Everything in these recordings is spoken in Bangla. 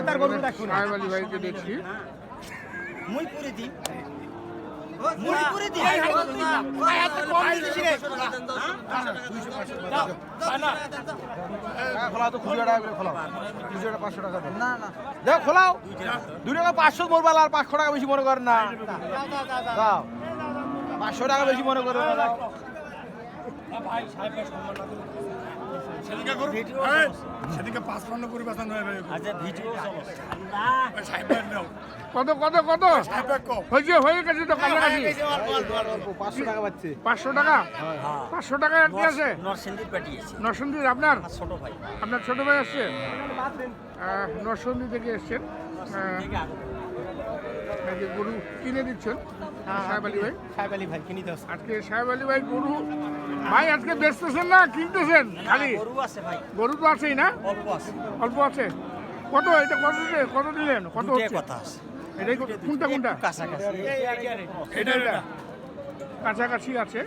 সাহেব আলী ভাইকে দেখছি মুই দিই মুই করে দিই খোলাও তো খুচরো টাকা করে খোলাও খুচরোটা পাঁচশো টাকা না না দেখো খোলাও দু টাকা পাঁচশো মোরবাল আর পাঁচশো টাকা বেশি মনে করেন না দাও পাঁচশো টাকা বেশি মনে করেন না দাও। সেদিকে করু এই, সেদিকে পাঁচ পান্ন করে বাঁচানো আচ্ছা ভিডিও নাও। কত কত কত? হয়েছে হয়ে গেছে তো কাছাকাছি। পাঁচশো টাকা পাচ্ছে। পাঁচশো টাকা? পাঁচশো টাকা কি আছে? নরসিংদীর পাঠিয়েছি আপনার? ছোট ভাই। আপনার ছোট ভাই আসছে? আহ, থেকে এসছেন। যে গরু কিনে দিচ্ছেন সাহেব আলী ভাই। সাহেব আলী ভাই কিনে দাও আজকে সাহেব আলী ভাই গরু ভাই আজকে বেচতেছেন না কিনতেছেন খালি? গরু আছে ভাই। গরু তো আছেই না? অল্প আছে। অল্প আছে? কত এটা কত দিলে কত দিলেন? কত হচ্ছে? কথা আছে। এটাই কোনটা কোনটা? কাছাকাছি। এটা এটা। কাছাকাছি আছে।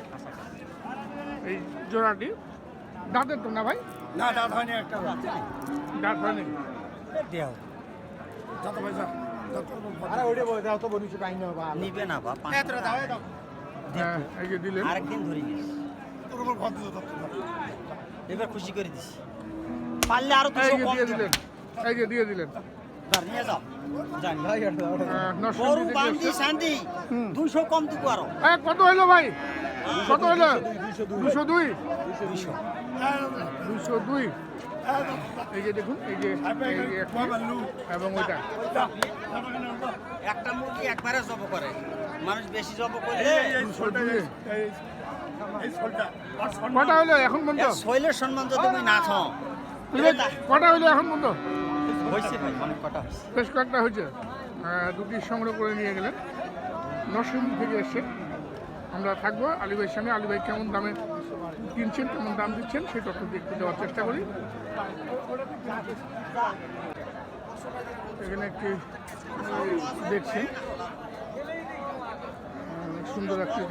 এই জোড়াটি। দাঁতের তো না ভাই? না দাঁত হয়নি একটা। দাঁত হয়নি। দেও। যত পয়সা যত নিবে না বা হ্যাঁ, এই যে দিলেন আরেকদিন ধরে এবার খুশি করে দিস। পারলে আরও দুশো কম দিলেন এই যে দিয়ে দিলেন। নিয়ে যাও। নরসিংদী গরু থেকে শান্তি। দুশো কম দিব আরও। কত হইল ভাই? কত হইল? দুশো দুই দুশো দুশো দুই। এই যে দেখুন এই যে একটা এবং ওইটা। একটা মুরগি একবারে জব করে। মানুষ বেশি জব সোল কটা হইল এখন এর শৈলের সম্মান যদি তুমি না থ কটা হইল এখন পর্যন্ত? হয়েছে ভাই অনেক কটা বেশ কয়েকটা হয়েছে দুটি সংগ্রহ করে নিয়ে গেলেন। নরসিংদী থেকে এসে আমরা থাকব আলী ভাইয়ের আলী ভাই কেমন দামে কিনছেন কেমন দাম দিচ্ছেন সেই তথ্য দেখতে দেওয়ার চেষ্টা করি। এখানে একটি উম, দেখছি। সুন্দর একটি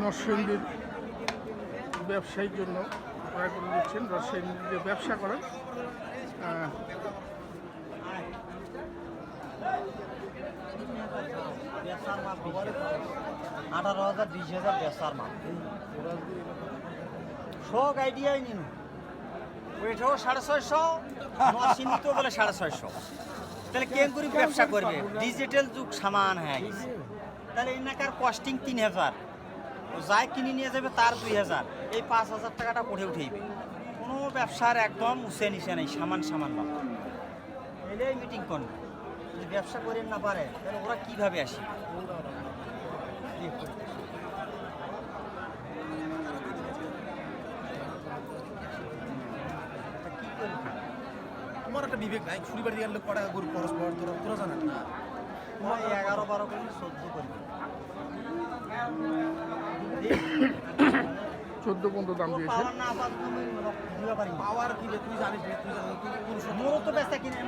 নরসিংদীর ব্যবসায়ীর জন্য ক্রয় করে দিচ্ছেন নরসিংদীর যে ব্যবসা করেন। আঠারো হাজার, বিশ হাজার বেসার মাল। শখ আইডিয়াই নিন ওইটাও সাড়ে ছয়শো নরসিংদীতেও বলে সাড়ে ছয়শো। তাহলে কে করে ব্যবসা করবে? ডিজিটাল যুগ সামান হয়ে তাহলে এনাকার কস্টিং তিন হাজার। যাই কিনে নিয়ে যাবে তার দুই হাজার। এই পাঁচ হাজার টাকাটা পড়ে উঠেইবে। কোনো ব্যবসার একদম উসে নিচে নেই, সামান সামান বাবা এলেই মিটিং করবে যদি ব্যবসা করেন না পারে, তাহলে ওরা কীভাবে আসে? তোমার একটা বিবেক নাই ছুরি বাড়ি গেলে কটা গরু পরস্পর, তোরা তোরা জানা এগারো বারো করে চোদ্দ করবে চোদ্দ পর্যন্ত দাম দিয়েছে। পাওয়ার কি? তুই জানিস মোরও তো কিনে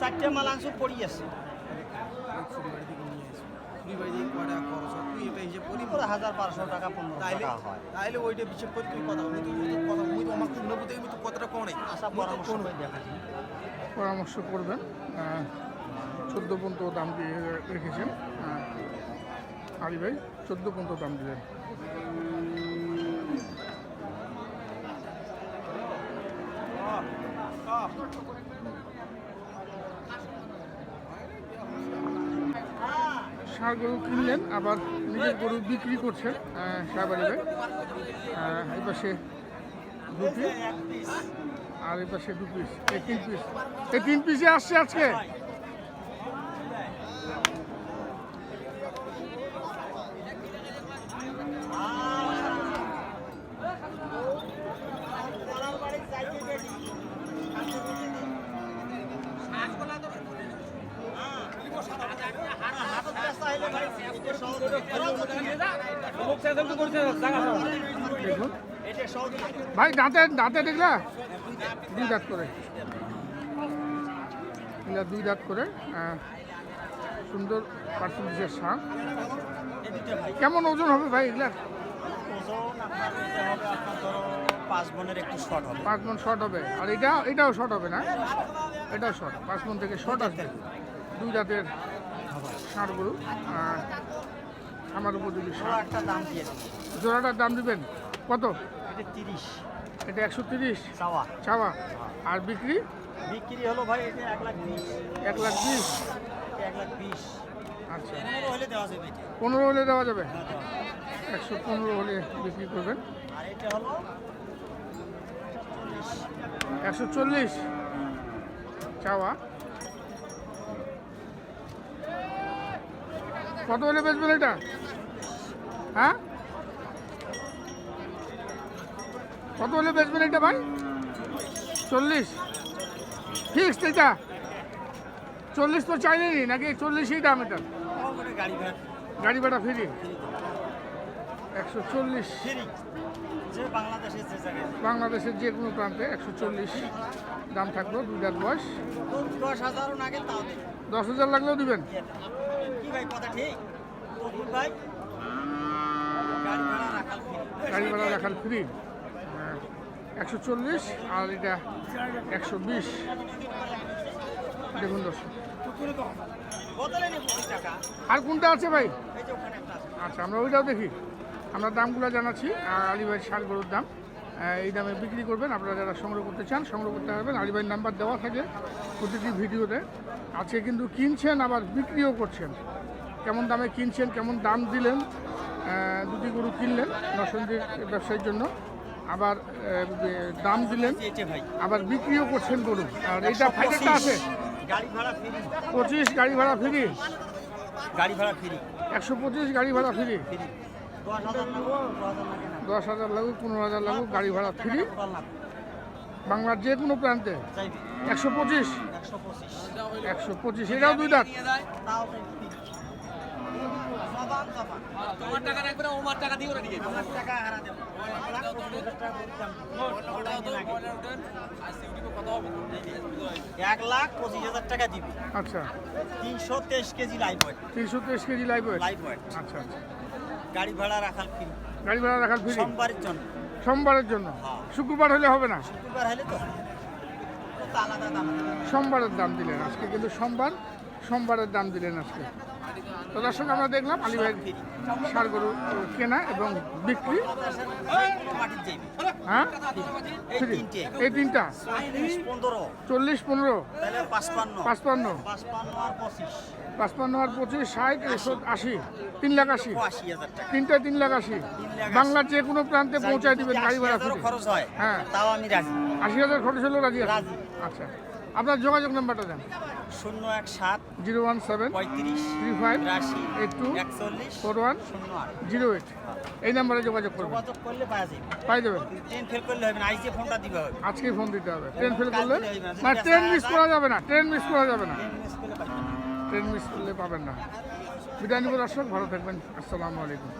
চারটে মাল আনছো পড়ি আছে। করি হাজার বারোশো টাকা পনেরো তাইলে হয়। তাইলে ওইটা হিসেব করে তুই কথা বলি তুই তুই কথা মুই আমার তুই আমি তো কথাটা কম আশা মুই তো পরামর্শ কোনো- করে যায়। পরামর্শ করবেন। চোদ্দ পর্যন্ত দাম দিয়ে রেখেছেন আলী ভাই, চোদ্দ পর্যন্ত দাম দিলেন। ষাঁড় গরু কিনলেন, আবার নিজের গরু বিক্রি করছেন সাহেব আলী ভাই। এই পাশে দুটি আর এই পাশে দু পিস এই তিন পিস এই তিন পিসে আসছে আজকে? ভাই, দাঁতে দাঁতে দেখলা? দুই দাঁত করে। এগুলা দুই দাঁত করে সুন্দর পার্সেন্টেজের ভাই কেমন ওজন হবে ভাই ধরো পাঁচ মন শর্ট হবে। আর এটা, এটাও শর্ট হবে না? এটাও শর্ট। পাঁচ মন থেকে শর্ট আসবে। দুই দাঁতের ষাঁড়গুলো আর আমার উপযোগী জোড়াটার দাম দিবেন? কত? এটা তিরিশ। এটা একশো তিরিশ? চাওয়া। চাওয়া। আর বিক্রি? বিক্রি হলো ভাই এক লাখ বিশ। এক লাখ বিশ? এক লাখ বিশ। আচ্ছা। পনেরো হলে দেওয়া যাবে হ্যাঁ, দেওয়া যাবে। একশো পনেরো হলে বিক্রি করবেন। আর এটা হলো একশো চল্লিশ। চাওয়া। কত হলে বেচবেন এটা? হ্যাঁ? কত হলে বেচবেন এটা ভাই? চল্লিশ। ফিক্সড এটা? চল্লিশ তো চাইলেনি নাকি চল্লিশই দাম এটা? গাড়ি ভাড়া। ফিরি ভাড়া ফ্রি। একশো চল্লিশ বাংলাদেশের যে কোনো প্রান্তে একশো চল্লিশ দাম থাকল দুই লাখ বয়স। দশ হাজার লাগলেও দিবেন। গাড়ি ভাড়া রাখাল ফ্রি। ফ্রি। একশো চল্লিশ আর এটা একশো বিশ। দেখুন দর্শক। আর কোনটা আছে ভাই? আচ্ছা আমরা ওইটাও দেখি। আমরা দামগুলো জানাচ্ছি ষাট গরুর দাম। এই দামে বিক্রি করবেন আপনারা যারা সংগ্রহ করতে চান সংগ্রহ করতে পারবেন। আলিভাইয়ের নাম্বার দেওয়া থাকে প্রতিটি ভিডিওতে। আজকে কিন্তু কিনছেন আবার বিক্রিও করছেন। কেমন দামে কিনছেন কেমন দাম দিলেন দুটি গরু কিনলেন নরসিংদীর ব্যবসায়ীর জন্য। আবার দাম দিলেন আবার বিক্রিও করছেন গরু। আর এইটা ফাইটারটা আছে? পঁচিশ গাড়ি ভাড়া ফ্রি? গাড়ি ভাড়া ফ্রি। একশো পঁচিশ গাড়ি ভাড়া ফ্রি। দশ হাজার লাগুক পনেরো হাজার লাগুক গাড়ি ভাড়া ফ্রি বাংলার যে কোনো প্রান্তে। একশো পঁচিশ। একশো পঁচিশ এটাও দুই দাঁত। এক লাখ পঁচিশ হাজার টাকা দিবি। আচ্ছা। তিনশো তেইশ কেজি লাইভ তিনশো তেইশ কেজি লাইভ আচ্ছা আচ্ছা। গাড়ি ভাড়া রাখাল ফ্রি গাড়ি ভাড়া রাখার ফ্রি সোমবারের জন্য। সোমবারের জন্য? হ্যাঁ। শুক্রবার হলে হবে না? শুক্রবার হলে তো আলাদা দাম। সোমবারের দাম দিলেন আজকে কিন্তু সোমবার সোমবারের দাম দিলেন আজকে। তো দর্শক আমরা দেখলাম আলী ভাই সার গরু কেনা এবং বিক্রি। হ্যাঁ? এই তিনটে। চল্লিশ পনেরো। পাঁচপান্ন। পাঁচপান্ন। আর পঁচিশ। ষাট একশো আশি। তিন লাখ আশি। ও আশি হাজার টাকা তিনটা তিন লাখ আশি। বাংলার যে কোনো প্রান্তে পৌঁছায় দিবেন গাড়ি ভাড়া খরচ হয়। হ্যাঁ। তাও আমি রাজি। আশি হাজার খরচ হলেও রাজি রাজি। আচ্ছা। আপনার যোগাযোগ নাম্বারটা দেন। শূন্য এক সাত জিরো ওয়ান সেভেন পঁয়ত্রিশ থ্রি ফাইভ এইট টু একচল্লিশ ফোর ওয়ান জিরো এইট। এই নাম্বারে যোগাযোগ করবেন। যোগাযোগ করলে পাওয়া যাবে। পাই যাবেন। ট্রেন ফেল করলে হবে না। আইসে ফোনটা দিবে হবে। আজকেই ফোন দিতে হবে। ট্রেন ফেল করলে? না। ট্রেন মিস করা যাবে না। ট্রেন মিস করা যাবে না। ট্রেন মিস করলে পাবেন না। বিদায় নিব দর্শক ভালো থাকবেন। আসসালামু আলাইকুম।